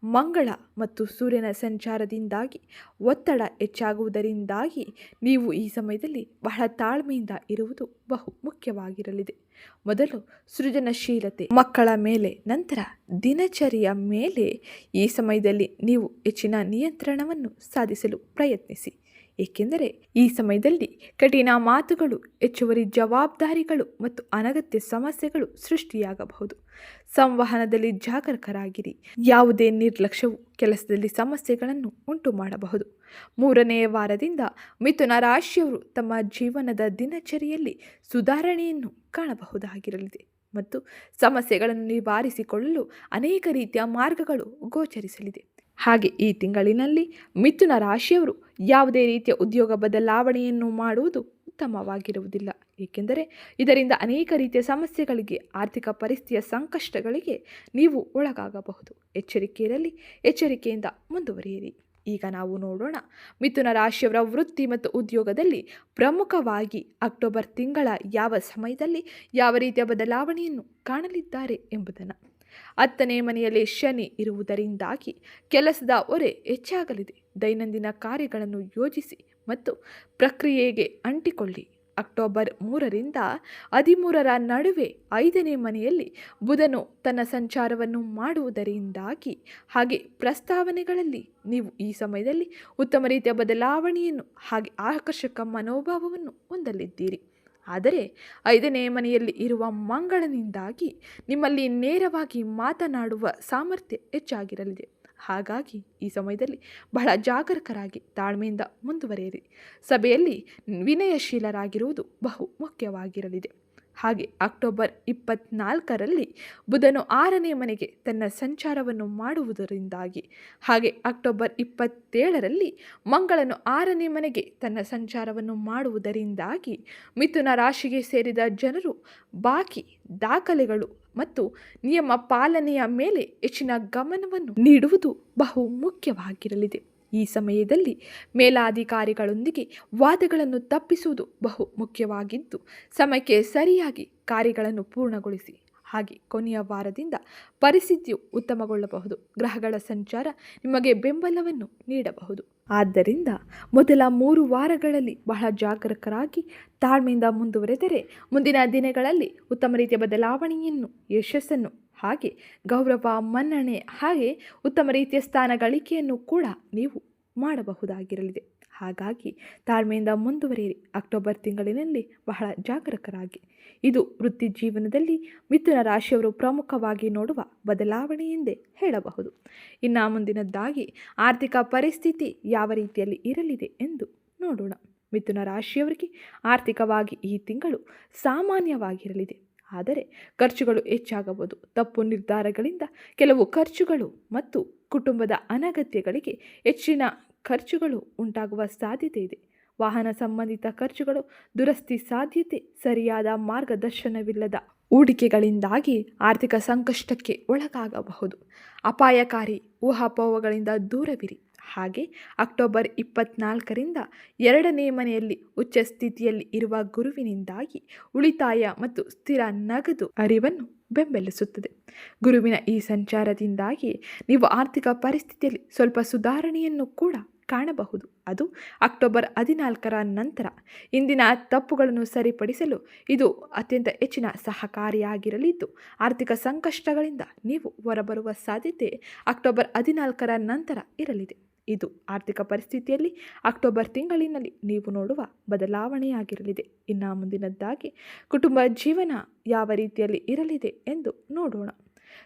ಮಂಗಳ ಮತ್ತು ಸೂರ್ಯನ ಸಂಚಾರದಿಂದಾಗಿ ಒತ್ತಡ ಹೆಚ್ಚಾಗುವುದರಿಂದಾಗಿ ನೀವು ಈ ಸಮಯದಲ್ಲಿ ಬಹಳ ತಾಳ್ಮೆಯಿಂದ ಇರುವುದು ಬಹು ಮುಖ್ಯವಾಗಿರಲಿದೆ. ಮೊದಲು ಸೃಜನಶೀಲತೆ, ಮಕ್ಕಳ ಮೇಲೆ, ನಂತರ ದಿನಚರಿಯ ಮೇಲೆ. ಈ ಸಮಯದಲ್ಲಿ ನೀವು ಹೆಚ್ಚಿನ ನಿಯಂತ್ರಣವನ್ನು ಸಾಧಿಸಲು ಪ್ರಯತ್ನಿಸಿ. ಏಕೆಂದರೆ ಈ ಸಮಯದಲ್ಲಿ ಕಠಿಣ ಮಾತುಗಳು, ಹೆಚ್ಚುವರಿ ಜವಾಬ್ದಾರಿಗಳು ಮತ್ತು ಅನಗತ್ಯ ಸಮಸ್ಯೆಗಳು ಸೃಷ್ಟಿಯಾಗಬಹುದು. ಸಂವಹನದಲ್ಲಿ ಜಾಗರೂಕರಾಗಿರಿ. ಯಾವುದೇ ನಿರ್ಲಕ್ಷ್ಯವು ಕೆಲಸದಲ್ಲಿ ಸಮಸ್ಯೆಗಳನ್ನು ಉಂಟು ಮಾಡಬಹುದು ಮೂರನೆಯ ವಾರದಿಂದ ಮಿಥುನ ರಾಶಿಯವರು ತಮ್ಮ ಜೀವನದ ದಿನಚರಿಯಲ್ಲಿ ಸುಧಾರಣೆಯನ್ನು ಕಾಣಬಹುದಾಗಿರಲಿದೆ ಮತ್ತು ಸಮಸ್ಯೆಗಳನ್ನು ನಿವಾರಿಸಿಕೊಳ್ಳಲು ಅನೇಕ ರೀತಿಯ ಮಾರ್ಗಗಳು ಗೋಚರಿಸಲಿದೆ. ಹಾಗೆ ಈ ತಿಂಗಳಿನಲ್ಲಿ ಮಿಥುನ ರಾಶಿಯವರು ಯಾವುದೇ ರೀತಿಯ ಉದ್ಯೋಗ ಬದಲಾವಣೆಯನ್ನು ಮಾಡುವುದು ಉತ್ತಮವಾಗಿರುವುದಿಲ್ಲ. ಏಕೆಂದರೆ ಇದರಿಂದ ಅನೇಕ ರೀತಿಯ ಸಮಸ್ಯೆಗಳಿಗೆ, ಆರ್ಥಿಕ ಪರಿಸ್ಥಿತಿಯ ಸಂಕಷ್ಟಗಳಿಗೆ ನೀವು ಒಳಗಾಗಬಹುದು. ಎಚ್ಚರಿಕೆಯಿರಲಿ, ಎಚ್ಚರಿಕೆಯಿಂದ ಮುಂದುವರಿಯಿರಿ. ಈಗ ನಾವು ನೋಡೋಣ. ಮಿಥುನ ರಾಶಿಯವರ ವೃತ್ತಿ ಮತ್ತು ಉದ್ಯೋಗದಲ್ಲಿ ಪ್ರಮುಖವಾಗಿ ಅಕ್ಟೋಬರ್ ತಿಂಗಳ ಯಾವ ಸಮಯದಲ್ಲಿ ಯಾವ ರೀತಿಯ ಬದಲಾವಣೆಯನ್ನು ಕಾಣಲಿದ್ದಾರೆ ಎಂಬುದನ್ನು. ಹತ್ತನೇ ಮನೆಯಲ್ಲಿ ಶನಿ ಇರುವುದರಿಂದಾಗಿ ಕೆಲಸದ ಹೊರೆ ಹೆಚ್ಚಾಗಲಿದೆ. ದೈನಂದಿನ ಕಾರ್ಯಗಳನ್ನು ಯೋಜಿಸಿ ಮತ್ತು ಪ್ರಕ್ರಿಯೆಗೆ ಅಂಟಿಕೊಳ್ಳಿ. ಅಕ್ಟೋಬರ್ ಮೂರರಿಂದ ಹದಿಮೂರರ ನಡುವೆ ಐದನೇ ಮನೆಯಲ್ಲಿ ಬುಧನು ತನ್ನ ಸಂಚಾರವನ್ನು ಮಾಡುವುದರಿಂದಾಗಿ, ಹಾಗೆ ಪ್ರಸ್ತಾವನೆಗಳಲ್ಲಿ ನೀವು ಈ ಸಮಯದಲ್ಲಿ ಉತ್ತಮ ರೀತಿಯ ಬದಲಾವಣೆಯನ್ನು ಹಾಗೆ ಆಕರ್ಷಕ ಮನೋಭಾವವನ್ನು ಹೊಂದಲಿದ್ದೀರಿ. ಆದರೆ ಐದನೇ ಮನೆಯಲ್ಲಿ ಇರುವ ಮಂಗಳನಿಂದಾಗಿ ನಿಮ್ಮಲ್ಲಿ ನೇರವಾಗಿ ಮಾತನಾಡುವ ಸಾಮರ್ಥ್ಯ ಹೆಚ್ಚಾಗಿರಲಿದೆ. ಹಾಗಾಗಿ ಈ ಸಮಯದಲ್ಲಿ ಬಹಳ ಜಾಗರೂಕರಾಗಿ ತಾಳ್ಮೆಯಿಂದ ಮುಂದುವರೆಯಿರಿ. ಸಭೆಯಲ್ಲಿ ವಿನಯಶೀಲರಾಗಿರುವುದು ಬಹು ಮುಖ್ಯವಾಗಿರಲಿದೆ. ಹಾಗೆ ಅಕ್ಟೋಬರ್ ಇಪ್ಪತ್ನಾಲ್ಕರಲ್ಲಿ ಬುಧನು ಆರನೇ ಮನೆಗೆ ತನ್ನ ಸಂಚಾರವನ್ನು ಮಾಡುವುದರಿಂದಾಗಿ. ಹಾಗೆ ಅಕ್ಟೋಬರ್ ಇಪ್ಪತ್ತೇಳರಲ್ಲಿ ಮಂಗಳನು ಆರನೇ ಮನೆಗೆ ತನ್ನ ಸಂಚಾರವನ್ನು ಮಾಡುವುದರಿಂದಾಗಿ ಮಿಥುನ ರಾಶಿಗೆ ಸೇರಿದ ಜನರು ಬಾಕಿ ದಾಖಲೆಗಳು ಮತ್ತು ನಿಯಮ ಪಾಲನೆಯ ಮೇಲೆ ಹೆಚ್ಚಿನ ಗಮನವನ್ನು ನೀಡುವುದು ಬಹು ಮುಖ್ಯವಾಗಿರಲಿದೆ ಈ ಸಮಯದಲ್ಲಿ ಮೇಲಾಧಿಕಾರಿಗಳೊಂದಿಗೆ ವಾದಗಳನ್ನು ತಪ್ಪಿಸುವುದು ಬಹು ಮುಖ್ಯವಾಗಿದ್ದು ಸಮಯಕ್ಕೆ ಸರಿಯಾಗಿ ಕಾರ್ಯಗಳನ್ನು ಪೂರ್ಣಗೊಳಿಸಿ. ಹಾಗೆ ಕೊನೆಯ ವಾರದಿಂದ ಪರಿಸ್ಥಿತಿಯು ಉತ್ತಮಗೊಳ್ಳಬಹುದು. ಗ್ರಹಗಳ ಸಂಚಾರ ನಿಮಗೆ ಬೆಂಬಲವನ್ನು ನೀಡಬಹುದು. ಆದ್ದರಿಂದ ಮೊದಲ ಮೂರು ವಾರಗಳಲ್ಲಿ ಬಹಳ ಜಾಗರೂಕರಾಗಿ ತಾಳ್ಮೆಯಿಂದ ಮುಂದುವರೆದರೆ ಮುಂದಿನ ದಿನಗಳಲ್ಲಿ ಉತ್ತಮ ರೀತಿಯ ಬದಲಾವಣೆಯನ್ನು, ಯಶಸ್ಸನ್ನು ಹಾಗೆ ಗೌರವ, ಮನ್ನಣೆ ಹಾಗೆ ಉತ್ತಮ ರೀತಿಯ ಸ್ಥಾನ ಗಳಿಕೆಯನ್ನು ಕೂಡ ನೀವು ಮಾಡಬಹುದಾಗಿರಲಿದೆ. ಹಾಗಾಗಿ ತಾಳ್ಮೆಯಿಂದ ಮುಂದುವರಿಯಿರಿ. ಅಕ್ಟೋಬರ್ ತಿಂಗಳಿನಲ್ಲಿ ಬಹಳ ಜಾಗರೂಕರಾಗಿ. ಇದು ವೃತ್ತಿ ಜೀವನದಲ್ಲಿ ಮಿಥುನ ರಾಶಿಯವರು ಪ್ರಮುಖವಾಗಿ ನೋಡುವ ಬದಲಾವಣೆ ಎಂದೇ ಹೇಳಬಹುದು. ಇನ್ನು ಮುಂದಿನದ್ದಾಗಿ, ಆರ್ಥಿಕ ಪರಿಸ್ಥಿತಿ ಯಾವ ರೀತಿಯಲ್ಲಿ ಇರಲಿದೆ ಎಂದು ನೋಡೋಣ. ಮಿಥುನ ರಾಶಿಯವರಿಗೆ ಆರ್ಥಿಕವಾಗಿ ಈ ತಿಂಗಳು ಸಾಮಾನ್ಯವಾಗಿರಲಿದೆ. ಆದರೆ ಖರ್ಚುಗಳು ಹೆಚ್ಚಾಗಬಹುದು. ತಪ್ಪು ನಿರ್ಧಾರಗಳಿಂದ ಕೆಲವು ಖರ್ಚುಗಳು ಮತ್ತು ಕುಟುಂಬದ ಅನಗತ್ಯಗಳಿಗೆ ಹೆಚ್ಚಿನ ಖರ್ಚುಗಳು ಉಂಟಾಗುವ ಸಾಧ್ಯತೆ ಇದೆ. ವಾಹನ ಸಂಬಂಧಿತ ಖರ್ಚುಗಳು ದುರಸ್ತಿ ಸಾಧ್ಯತೆ ಸರಿಯಾದ ಮಾರ್ಗದರ್ಶನವಿಲ್ಲದ ಹೂಡಿಕೆಗಳಿಂದಾಗಿ ಆರ್ಥಿಕ ಸಂಕಷ್ಟಕ್ಕೆ ಒಳಗಾಗಬಹುದು. ಅಪಾಯಕಾರಿ ಊಹಾಪೋಹಗಳಿಂದ ದೂರವಿರಿ. ಹಾಗೆ ಅಕ್ಟೋಬರ್ ಇಪ್ಪತ್ನಾಲ್ಕರಿಂದ ಎರಡನೇ ಮನೆಯಲ್ಲಿ ಉಚ್ಚ ಸ್ಥಿತಿಯಲ್ಲಿ ಇರುವ ಗುರುವಿನಿಂದಾಗಿ ಉಳಿತಾಯ ಮತ್ತು ಸ್ಥಿರ ನಗದು ಅರಿವನ್ನು ಬೆಂಬಲಿಸುತ್ತದೆ. ಗುರುವಿನ ಈ ಸಂಚಾರದಿಂದಾಗಿ ನೀವು ಆರ್ಥಿಕ ಪರಿಸ್ಥಿತಿಯಲ್ಲಿ ಸ್ವಲ್ಪ ಸುಧಾರಣೆಯನ್ನು ಕೂಡ ಕಾಣಬಹುದು. ಅದು ಅಕ್ಟೋಬರ್ ಹದಿನಾಲ್ಕರ ನಂತರ. ಇಂದಿನ ತಪ್ಪುಗಳನ್ನು ಸರಿಪಡಿಸಲು ಇದು ಅತ್ಯಂತ ಹೆಚ್ಚಿನ ಸಹಕಾರಿಯಾಗಿರಲಿದ್ದು, ಆರ್ಥಿಕ ಸಂಕಷ್ಟಗಳಿಂದ ನೀವು ಹೊರಬರುವ ಸಾಧ್ಯತೆ ಅಕ್ಟೋಬರ್ ಹದಿನಾಲ್ಕರ ನಂತರ ಇರಲಿದೆ. ಇದು ಆರ್ಥಿಕ ಪರಿಸ್ಥಿತಿಯಲ್ಲಿ ಅಕ್ಟೋಬರ್ ತಿಂಗಳಿನಲ್ಲಿ ನೀವು ನೋಡುವ ಬದಲಾವಣೆಯಾಗಿರಲಿದೆ. ಇನ್ನು ಮುಂದಿನದ್ದಾಗಿ ಕುಟುಂಬ ಜೀವನ ಯಾವ ರೀತಿಯಲ್ಲಿ ಇರಲಿದೆ ಎಂದು ನೋಡೋಣ.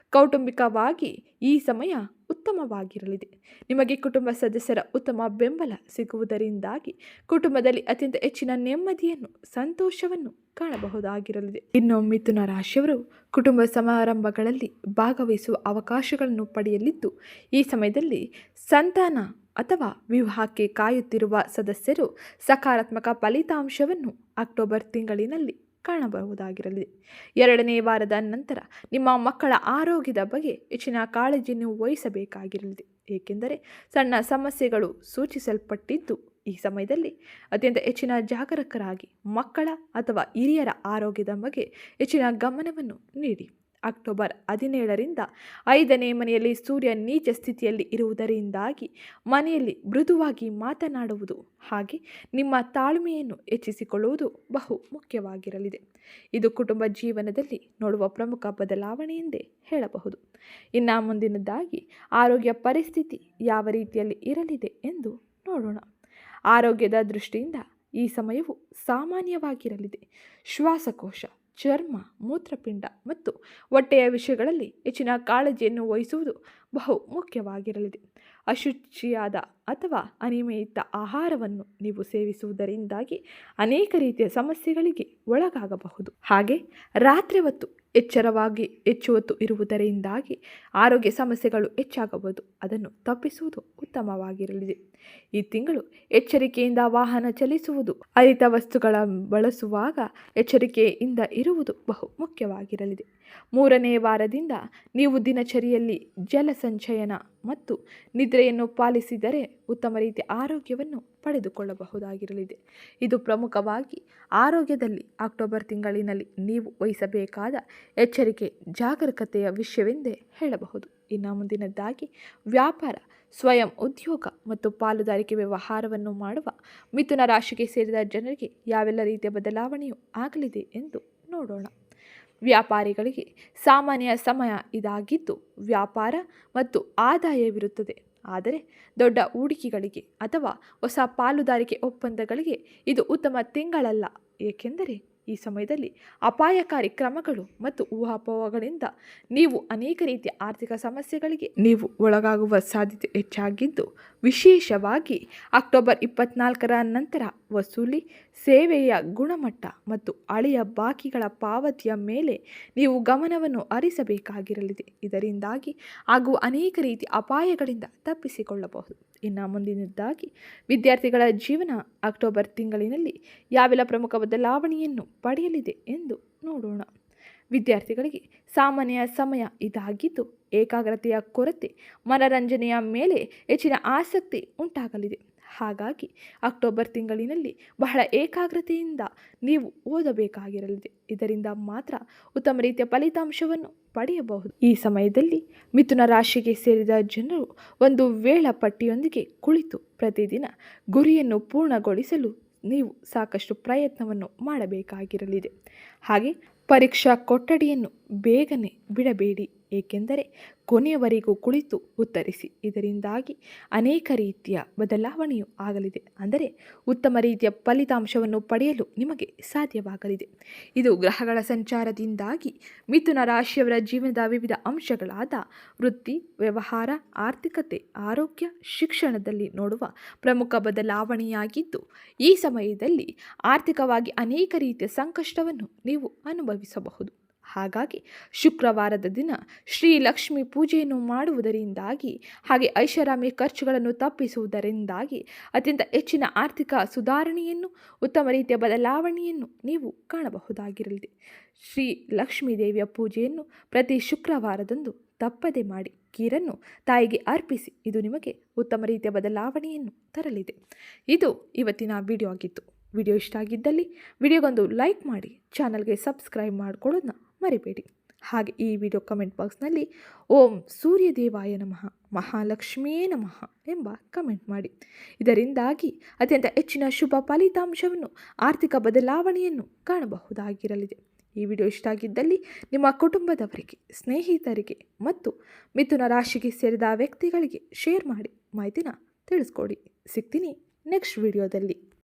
ಕೌಟುಂಬಿಕವಾಗಿ ಈ ಸಮಯ ಉತ್ತಮವಾಗಿರಲಿದೆ. ನಿಮಗೆ ಕುಟುಂಬ ಸದಸ್ಯರ ಉತ್ತಮ ಬೆಂಬಲ ಸಿಗುವುದರಿಂದಾಗಿ ಕುಟುಂಬದಲ್ಲಿ ಅತ್ಯಂತ ಹೆಚ್ಚಿನ ನೆಮ್ಮದಿಯನ್ನು, ಸಂತೋಷವನ್ನು ಕಾಣಬಹುದಾಗಿರಲಿದೆ. ಇನ್ನು ಮಿಥುನ ರಾಶಿಯವರು ಕುಟುಂಬ ಸಮಾರಂಭಗಳಲ್ಲಿ ಭಾಗವಹಿಸುವ ಅವಕಾಶಗಳನ್ನು ಪಡೆಯಲಿದ್ದು, ಈ ಸಮಯದಲ್ಲಿ ಸಂತಾನ ಅಥವಾ ವಿವಾಹಕ್ಕೆ ಕಾಯುತ್ತಿರುವ ಸದಸ್ಯರು ಸಕಾರಾತ್ಮಕ ಫಲಿತಾಂಶವನ್ನು ಅಕ್ಟೋಬರ್ ತಿಂಗಳಿನಲ್ಲಿ ಕಾಣಬಹುದಾಗಿರಲಿದೆ ಎರಡನೇ ವಾರದ ನಂತರ ನಿಮ್ಮ ಮಕ್ಕಳ ಆರೋಗ್ಯದ ಬಗ್ಗೆ ಹೆಚ್ಚಿನ ಕಾಳಜಿಯನ್ನು ವಹಿಸಬೇಕಾಗಿರಲಿದೆ ಏಕೆಂದರೆ ಸಣ್ಣ ಸಮಸ್ಯೆಗಳು ಸೂಚಿಸಲ್ಪಟ್ಟಿದ್ದು ಈ ಸಮಯದಲ್ಲಿ ಅತ್ಯಂತ ಹೆಚ್ಚಿನ ಜಾಗರೂಕರಾಗಿ ಮಕ್ಕಳ ಅಥವಾ ಹಿರಿಯರ ಆರೋಗ್ಯದ ಬಗ್ಗೆ ಹೆಚ್ಚಿನ ಗಮನವನ್ನು ನೀಡಿ. ಅಕ್ಟೋಬರ್ ಹದಿನೇಳರಿಂದ ಐದನೇ ಮನೆಯಲ್ಲಿ ಸೂರ್ಯ ನೀಚ ಸ್ಥಿತಿಯಲ್ಲಿ ಇರುವುದರಿಂದಾಗಿ ಮನೆಯಲ್ಲಿ ಮೃದುವಾಗಿ ಮಾತನಾಡುವುದು ಹಾಗೆ ನಿಮ್ಮ ತಾಳ್ಮೆಯನ್ನು ಹೆಚ್ಚಿಸಿಕೊಳ್ಳುವುದು ಬಹು ಮುಖ್ಯವಾಗಿರಲಿದೆ. ಇದು ಕುಟುಂಬ ಜೀವನದಲ್ಲಿ ನೋಡುವ ಪ್ರಮುಖ ಬದಲಾವಣೆ ಎಂದೇ ಹೇಳಬಹುದು. ಇನ್ನು ಮುಂದಿನದಾಗಿ, ಆರೋಗ್ಯ ಪರಿಸ್ಥಿತಿ ಯಾವ ರೀತಿಯಲ್ಲಿ ಇರಲಿದೆ ಎಂದು ನೋಡೋಣ. ಆರೋಗ್ಯದ ದೃಷ್ಟಿಯಿಂದ ಈ ಸಮಯವು ಸಾಮಾನ್ಯವಾಗಿರಲಿದೆ. ಶ್ವಾಸಕೋಶ ಚರ್ಮ, ಮೂತ್ರಪಿಂಡ ಮತ್ತು ಹೊಟ್ಟೆಯ ವಿಷಯಗಳಲ್ಲಿ ಹೆಚ್ಚಿನ ಕಾಳಜಿಯನ್ನು ವಹಿಸುವುದು ಬಹು ಮುಖ್ಯವಾಗಿರಲಿದೆ ಅಶುಚಿಯಾದ ಅಥವಾ ಅನಿಮಯಿತ ಆಹಾರವನ್ನು ನೀವು ಸೇವಿಸುವುದರಿಂದಾಗಿ ಅನೇಕ ರೀತಿಯ ಸಮಸ್ಯೆಗಳಿಗೆ ಒಳಗಾಗಬಹುದು. ಹಾಗೆ ರಾತ್ರಿ ಹೊತ್ತು ಎಚ್ಚರವಾಗಿ ಹೆಚ್ಚು ಹೊತ್ತು ಇರುವುದರಿಂದಾಗಿ ಆರೋಗ್ಯ ಸಮಸ್ಯೆಗಳು ಹೆಚ್ಚಾಗಬಹುದು. ಅದನ್ನು ತಪ್ಪಿಸುವುದು ಉತ್ತಮವಾಗಿರಲಿದೆ ಈ ತಿಂಗಳು ಎಚ್ಚರಿಕೆಯಿಂದ ವಾಹನ ಚಲಿಸುವುದು, ಹರಿತ ವಸ್ತುಗಳ ಬಳಸುವಾಗ ಎಚ್ಚರಿಕೆಯಿಂದ ಇರುವುದು ಬಹು ಮುಖ್ಯವಾಗಿರಲಿದೆ ಮೂರನೇ ವಾರದಿಂದ ನೀವು ದಿನಚರಿಯಲ್ಲಿ ಜಲ ಸಂಚಯನ ಮತ್ತು ನಿದ್ರೆಯನ್ನು ಪಾಲಿಸಿದರೆ ಉತ್ತಮ ರೀತಿಯ ಆರೋಗ್ಯವನ್ನು ಪಡೆದುಕೊಳ್ಳಬಹುದಾಗಿರಲಿದೆ ಇದು ಪ್ರಮುಖವಾಗಿ ಆರೋಗ್ಯದಲ್ಲಿ ಅಕ್ಟೋಬರ್ ತಿಂಗಳಿನಲ್ಲಿ ನೀವು ವಹಿಸಬೇಕಾದ ಎಚ್ಚರಿಕೆ, ಜಾಗರೂಕತೆಯ ವಿಷಯವೆಂದೇ ಹೇಳಬಹುದು. ಇನ್ನು ಮುಂದಿನದ್ದಾಗಿ ವ್ಯಾಪಾರ, ಸ್ವಯಂ ಉದ್ಯೋಗ ಮತ್ತು ಪಾಲುದಾರಿಕೆ ವ್ಯವಹಾರವನ್ನು ಮಾಡುವ ಮಿಥುನ ರಾಶಿಗೆ ಸೇರಿದ ಜನರಿಗೆ ಯಾವೆಲ್ಲ ರೀತಿಯ ಬದಲಾವಣೆಯೂ ಆಗಲಿದೆ ಎಂದು ನೋಡೋಣ. ವ್ಯಾಪಾರಿಗಳಿಗೆ ಸಾಮಾನ್ಯ ಸಮಯ ಇದಾಗಿದ್ದು ವ್ಯಾಪಾರ ಮತ್ತು ಆದಾಯವಿರುತ್ತದೆ. ಆದರೆ ದೊಡ್ಡ ಹೂಡಿಕೆಗಳಿಗೆ ಅಥವಾ ಹೊಸ ಪಾಲುದಾರಿಕೆ ಒಪ್ಪಂದಗಳಿಗೆ ಇದು ಉತ್ತಮ ತಿಂಗಳಲ್ಲ. ಏಕೆಂದರೆ ಈ ಸಮಯದಲ್ಲಿ ಅಪಾಯಕಾರಿ ಕ್ರಮಗಳು ಮತ್ತು ಊಹಾಪೋಹಗಳಿಂದ ನೀವು ಅನೇಕ ರೀತಿಯ ಆರ್ಥಿಕ ಸಮಸ್ಯೆಗಳಿಗೆ ನೀವು ಒಳಗಾಗುವ ಸಾಧ್ಯತೆ ಹೆಚ್ಚಾಗಿದ್ದು, ವಿಶೇಷವಾಗಿ ಅಕ್ಟೋಬರ್ ಇಪ್ಪತ್ನಾಲ್ಕರ ನಂತರ ವಸೂಲಿ, ಸೇವೆಯ ಗುಣಮಟ್ಟ ಮತ್ತು ಹಳೆಯ ಬಾಕಿಗಳ ಪಾವತಿಯ ಮೇಲೆ ನೀವು ಗಮನವನ್ನು ಹರಿಸಬೇಕಾಗಿರಲಿದೆ. ಇದರಿಂದಾಗಿ ಹಾಗೂ ಅನೇಕ ರೀತಿಯ ಅಪಾಯಗಳಿಂದ ತಪ್ಪಿಸಿಕೊಳ್ಳಬಹುದು. ಇನ್ನು ಮುಂದಿನದ್ದಾಗಿ ವಿದ್ಯಾರ್ಥಿಗಳ ಜೀವನ ಅಕ್ಟೋಬರ್ ತಿಂಗಳಿನಲ್ಲಿ ಯಾವೆಲ್ಲ ಪ್ರಮುಖ ಬದಲಾವಣೆಯನ್ನು ಪಡೆಯಲಿದೆ ಎಂದು ನೋಡೋಣ. ವಿದ್ಯಾರ್ಥಿಗಳಿಗೆ ಸಾಮಾನ್ಯ ಸಮಯ ಇದಾಗಿದ್ದು, ಏಕಾಗ್ರತೆಯ ಕೊರತೆ, ಮನರಂಜನೆಯ ಮೇಲೆ ಹೆಚ್ಚಿನ ಆಸಕ್ತಿ ಉಂಟಾಗಲಿದೆ. ಹಾಗಾಗಿ ಅಕ್ಟೋಬರ್ ತಿಂಗಳಿನಲ್ಲಿ ಬಹಳ ಏಕಾಗ್ರತೆಯಿಂದ ನೀವು ಓದಬೇಕಾಗಿರಲಿದೆ. ಇದರಿಂದ ಮಾತ್ರ ಉತ್ತಮ ರೀತಿಯ ಫಲಿತಾಂಶವನ್ನು ಪಡೆಯಬಹುದು. ಈ ಸಮಯದಲ್ಲಿ ಮಿಥುನ ರಾಶಿಗೆ ಸೇರಿದ ಜನರು ಒಂದು ವೇಳಾಪಟ್ಟಿಯೊಂದಿಗೆ ಕುಳಿತು ಪ್ರತಿದಿನ ಗುರಿಯನ್ನು ಪೂರ್ಣಗೊಳಿಸಲು ನೀವು ಸಾಕಷ್ಟು ಪ್ರಯತ್ನವನ್ನು ಮಾಡಬೇಕಾಗಿರಲಿದೆ. ಹಾಗೆ ಪರೀಕ್ಷಾ ಕೊಠಡಿಯನ್ನು ಬೇಗನೆ ಬಿಡಬೇಡಿ, ಏಕೆಂದರೆ ಕೊನೆಯವರೆಗೂ ಕುಳಿತು ಉತ್ತರಿಸಿ. ಇದರಿಂದಾಗಿ ಅನೇಕ ರೀತಿಯ ಬದಲಾವಣೆಯು ಆಗಲಿದೆ. ಅಂದರೆ ಉತ್ತಮ ರೀತಿಯ ಫಲಿತಾಂಶವನ್ನು ಪಡೆಯಲು ನಿಮಗೆ ಸಾಧ್ಯವಾಗಲಿದೆ. ಇದು ಗ್ರಹಗಳ ಸಂಚಾರದಿಂದಾಗಿ ಮಿಥುನ ರಾಶಿಯವರ ಜೀವನದ ವಿವಿಧ ಅಂಶಗಳಾದ ವೃತ್ತಿ, ವ್ಯವಹಾರ, ಆರ್ಥಿಕತೆ, ಆರೋಗ್ಯ, ಶಿಕ್ಷಣದಲ್ಲಿ ನೋಡುವ ಪ್ರಮುಖ ಬದಲಾವಣೆಯಾಗಿದ್ದು, ಈ ಸಮಯದಲ್ಲಿ ಆರ್ಥಿಕವಾಗಿ ಅನೇಕ ರೀತಿಯ ಸಂಕಷ್ಟವನ್ನು ನೀವು ಅನುಭವಿಸಬಹುದು. ಹಾಗಾಗಿ ಶುಕ್ರವಾರದ ದಿನ ಶ್ರೀ ಲಕ್ಷ್ಮಿ ಪೂಜೆಯನ್ನು ಮಾಡುವುದರಿಂದಾಗಿ ಹಾಗೆ ಐಷಾರಾಮಿ ಖರ್ಚುಗಳನ್ನು ತಪ್ಪಿಸುವುದರಿಂದಾಗಿ ಅತ್ಯಂತ ಹೆಚ್ಚಿನ ಆರ್ಥಿಕ ಸುಧಾರಣೆಯನ್ನು, ಉತ್ತಮ ರೀತಿಯ ಬದಲಾವಣೆಯನ್ನು ನೀವು ಕಾಣಬಹುದಾಗಿರಲಿದೆ ಶ್ರೀ ಲಕ್ಷ್ಮೀ ದೇವಿಯ ಪೂಜೆಯನ್ನು ಪ್ರತಿ ಶುಕ್ರವಾರದಂದು ತಪ್ಪದೆ ಮಾಡಿ ಕೀರನ್ನು ತಾಯಿಗೆ ಅರ್ಪಿಸಿ ಇದು ನಿಮಗೆ ಉತ್ತಮ ರೀತಿಯ ಬದಲಾವಣೆಯನ್ನು ತರಲಿದೆ. ಇದು ಇವತ್ತಿನ ವಿಡಿಯೋ ಆಗಿತ್ತು. ವಿಡಿಯೋ ಇಷ್ಟ ಆಗಿದ್ದಲ್ಲಿ ವಿಡಿಯೋಗೊಂದು ಲೈಕ್ ಮಾಡಿ, ಚಾನಲ್ಗೆ ಸಬ್ಸ್ಕ್ರೈಬ್ ಮಾಡಿಕೊಳ್ಳೋದನ್ನ ಮರಿಬೇಡಿ. ಹಾಗೆ ಈ ವಿಡಿಯೋ ಕಮೆಂಟ್ ಬಾಕ್ಸ್ನಲ್ಲಿ ಓಂ ಸೂರ್ಯದೇವಾಯ ನಮಃ ಮಹಾಲಕ್ಷ್ಮಿಯೇ ನಮಃ ಎಂಬ ಕಮೆಂಟ್ ಮಾಡಿ. ಇದರಿಂದಾಗಿ ಅತ್ಯಂತ ಹೆಚ್ಚಿನ ಶುಭ ಫಲಿತಾಂಶವನ್ನು, ಆರ್ಥಿಕ ಬದಲಾವಣೆಯನ್ನು ಕಾಣಬಹುದಾಗಿರಲಿದೆ. ಈ ವಿಡಿಯೋ ಇಷ್ಟ ಆಗಿದ್ದಲ್ಲಿ ನಿಮ್ಮ ಕುಟುಂಬದವರಿಗೆ, ಸ್ನೇಹಿತರಿಗೆ ಮತ್ತು ಮಿಥುನ ರಾಶಿಗೆ ಸೇರಿದ ವ್ಯಕ್ತಿಗಳಿಗೆ ಶೇರ್ ಮಾಡಿ, ಮಾಹಿತಿನ ತಿಳಿಸ್ಕೊಡಿ. ಸಿಗ್ತೀನಿ ನೆಕ್ಸ್ಟ್ ವಿಡಿಯೋದಲ್ಲಿ